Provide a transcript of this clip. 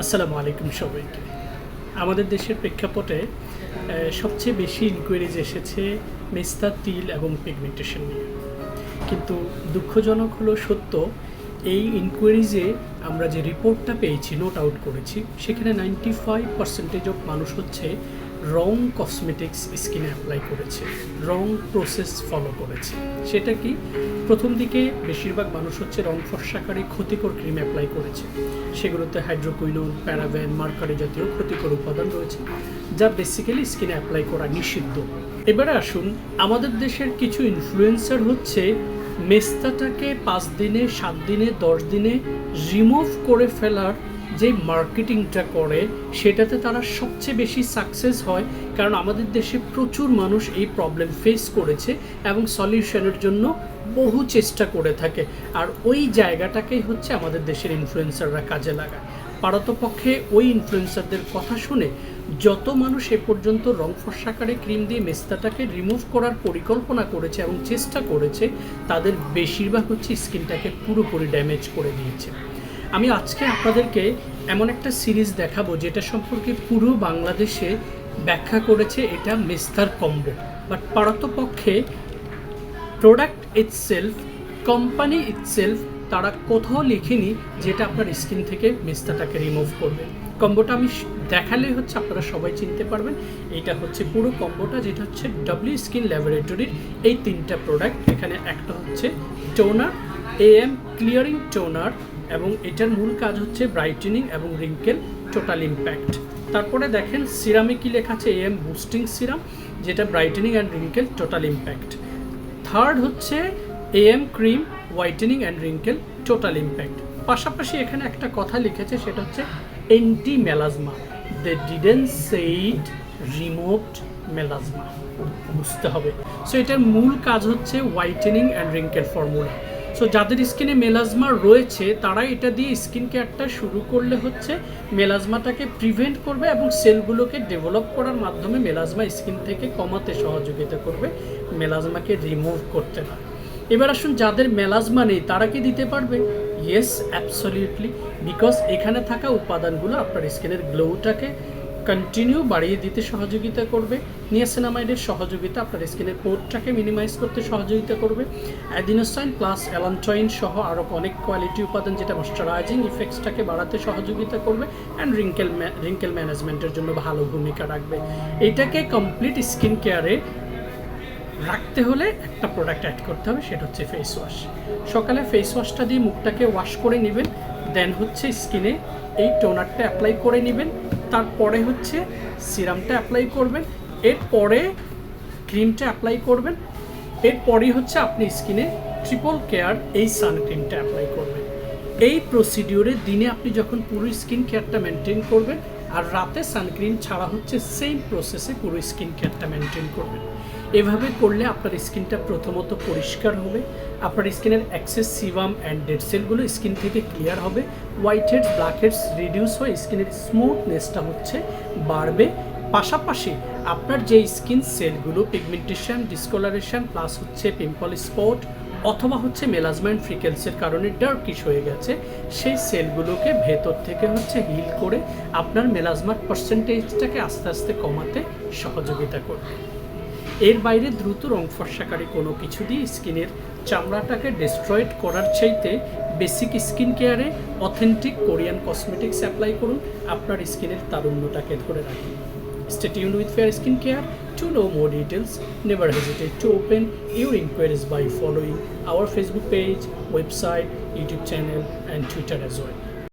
আসসালামু আলাইকুম সবাইকে। আমাদের দেশের প্রেক্ষাপটে সবচেয়ে বেশি ইনকোয়ারিজ এসেছে মেস্তা তিল এবং পিগমেন্টেশন নিয়ে। কিন্তু দুঃখজনক হলো সত্য এই ইনকোয়ারিজে আমরা যে রিপোর্টটা পেয়েছি নোট আউট করেছি, সেখানে নাইনটি ফাইভ পার্সেন্টেজ অফ মানুষ হচ্ছে রং কসমেটিক্স স্কিনে অ্যাপ্লাই করেছে রং প্রসেস ফলো করেছে। সেটা কি? প্রথম দিকে বেশিরভাগ মানুষ হচ্ছে রং ফর্সাকারী ক্ষতিকর ক্রিম অ্যাপ্লাই করেছে। সেগুলোতে হাইড্রোকুইনোন প্যারাভেন মার্কারি জাতীয় ক্ষতিকর উপাদান রয়েছে, যা বেসিক্যালি স্কিনে অ্যাপ্লাই করা নিষিদ্ধ। এবারে আসুন, আমাদের দেশের কিছু ইনফ্লুয়েন্সার হচ্ছে মেস্তাটাকে পাঁচ দিনে, সাত দিনে, দশ দিনে রিমুভ করে ফেলার যে মার্কেটিংটা করে, সেটাতে তারা সবচেয়ে বেশি সাকসেস হয়। কারণ আমাদের দেশে প্রচুর মানুষ এই প্রবলেম ফেস করেছে এবং সলিউশনের জন্য বহু চেষ্টা করে থাকে। আর ওই জায়গাটাকেই হচ্ছে আমাদের দেশের ইনফ্লুয়েন্সাররা কাজে লাগায়। পারতপক্ষে ওই ইনফ্লুয়েন্সারদের কথা শুনে যত মানুষ এ পর্যন্ত রং ফর্সাকারে ক্রিম দিয়ে মেস্তাটাকে রিমুভ করার পরিকল্পনা করেছে এবং চেষ্টা করেছে, তাদের বেশিরভাগ হচ্ছে স্কিনটাকে পুরোপুরি ড্যামেজ করে দিয়েছে। আমি আজকে আপনাদেরকে এমন একটা সিরিজ দেখাবো যেটা সম্পর্কে পুরো বাংলাদেশে ব্যাখ্যা করেছে এটা মেস্তার কম্বো। বাট পারতপক্ষে প্রোডাক্ট ইটসেলফ কোম্পানি ইটসেলফ তারা কোথাও লিখেনি যেটা আপনার স্কিন থেকে মেস্তাটাকে রিমুভ করবে। কম্বোটা আমি দেখালেই হচ্ছে আপনারা সবাই চিনতে পারবেন। এইটা হচ্ছে পুরো কম্বোটা, যেটা হচ্ছে ডাব্লিউ স্কিন ল্যাবরেটরির এই তিনটা প্রোডাক্ট এখানে একটা হচ্ছে টোনার এএম ক্লিয়ারিং টোনার এবং এটার মূল কাজ হচ্ছে ব্রাইটেনিং এবং রিঙ্কেল টোটাল ইম্প্যাক্ট তারপরে দেখেন সিরামে কি লেখা আছে? এএম বুস্টিং সিরাম যেটা brightening and wrinkle total impact third হচ্ছে AM cream whitening and wrinkle total impact পাশাপাশি এখানে একটা কথা লিখেছে, সেটা হচ্ছে anti melasma they didn't said removed melasma বুঝতে হবে। সো এটার মূল কাজ হচ্ছে whitening and wrinkle formula so যাদের স্কিনে মেলাজমা রয়েছে, তারা এটা দিয়ে স্কিন কেয়ারটা শুরু করলে হচ্ছে মেলাজমাটাকে প্রিভেন্ট করবে এবং সেলগুলোকে ডেভেলপ করার মাধ্যমে মেলাজমা স্কিন থেকে কমাতে সহযোগিতা করবে। মেলাজমাকে রিমুভ করতে না এবার আসুন যাদের মেলাজমা নেই, তারা কি দিতে পারবে? ইয়েস অ্যাবসলিউটলি বিকজ এখানে থাকা উপাদানগুলো আপনার স্কিনের গ্লোটাকে কন্টিনিউ বাড়িয়ে দিতে সহযোগিতা করবে। নিয়াসেনামাইডের সহযোগিতা আপনার স্কিনের পোর্টটাকে মিনিমাইজ করতে সহযোগিতা করবে। অ্যাডিনোসাইন প্লাস অ্যালান্টয়েন সহ আরও অনেক কোয়ালিটি উপাদান যেটা ময়শ্চারাইজিং ইফেক্টসটাকে বাড়াতে সহযোগিতা করবে অ্যান্ড রিঙ্কেল রিঙ্কেল ম্যানেজমেন্টের জন্য ভালো ভূমিকা রাখবে। এটাকে কমপ্লিট স্কিন কেয়ারে রাখতে হলে একটা প্রোডাক্ট অ্যাড করতে হবে, সেটা হচ্ছে ফেস ওয়াশ সকালে ফেস ওয়াশটা দিয়ে মুখটাকে ওয়াশ করে নেবেন দেন হচ্ছে স্কিনে এই টোনারটা অ্যাপ্লাই করে নেবেন, তারপরে হচ্ছে সিরামটা অ্যাপ্লাই করবেন, এরপরে ক্রিমটা অ্যাপ্লাই করবেন, এরপরই হচ্ছে আপনি স্কিনে ট্রিপল কেয়ার এই সানক্রিমটা অ্যাপ্লাই করবেন। এই প্রসিডিওরে দিনে আপনি যখন পুরো স্কিন কেয়ারটা মেনটেন করবেন আর রাতে সানক্রিম ছাড়া হচ্ছে সেম প্রসেসে পুরো স্কিন কেয়ারটা মেনটেন করবেন। এভাবে করলে আপনার স্কিনটা প্রথমত পরিষ্কার হবে, আপনার স্কিনের অ্যাক্সেস সিভাম অ্যান্ড ডেড সেলগুলো স্কিন থেকে ক্লিয়ার হবে white heads black heads reduce হয়ে স্কিনের স্মুথনেসটা হচ্ছে বাড়বে। পাশাপাশি আপনার যে স্কিন সেলগুলো পিগমেন্টেশন ডিসকলারেশন প্লাস হচ্ছে পিম্পল স্পট অথবা হচ্ছে মেলাজমেন্ট ফ্রিকেলসের কারণে ডার্কিশ হয়ে গেছে, সেই সেলগুলোকে ভেতর থেকে হচ্ছে হিল করে আপনার মেলাজমার পার্সেন্টেজটাকে আস্তে আস্তে কমাতে সহযোগিতা করবে এর বাইরে দ্রুত রং ফর্সাকারী কোনো কিছু দিয়ে স্কিনের চামড়াটাকে ডিস্ট্রয়েড করার চাইতে বেসিক স্কিন কেয়ারে অথেন্টিক কোরিয়ান কসমেটিক্স অ্যাপ্লাই করুন, আপনার স্কিনের তারুণ্যটাকে ধরে রাখুন tuned with Fair Skin Care. To know more details, never hesitate to open your inquiries by following our Facebook page, website, YouTube channel, and Twitter as well.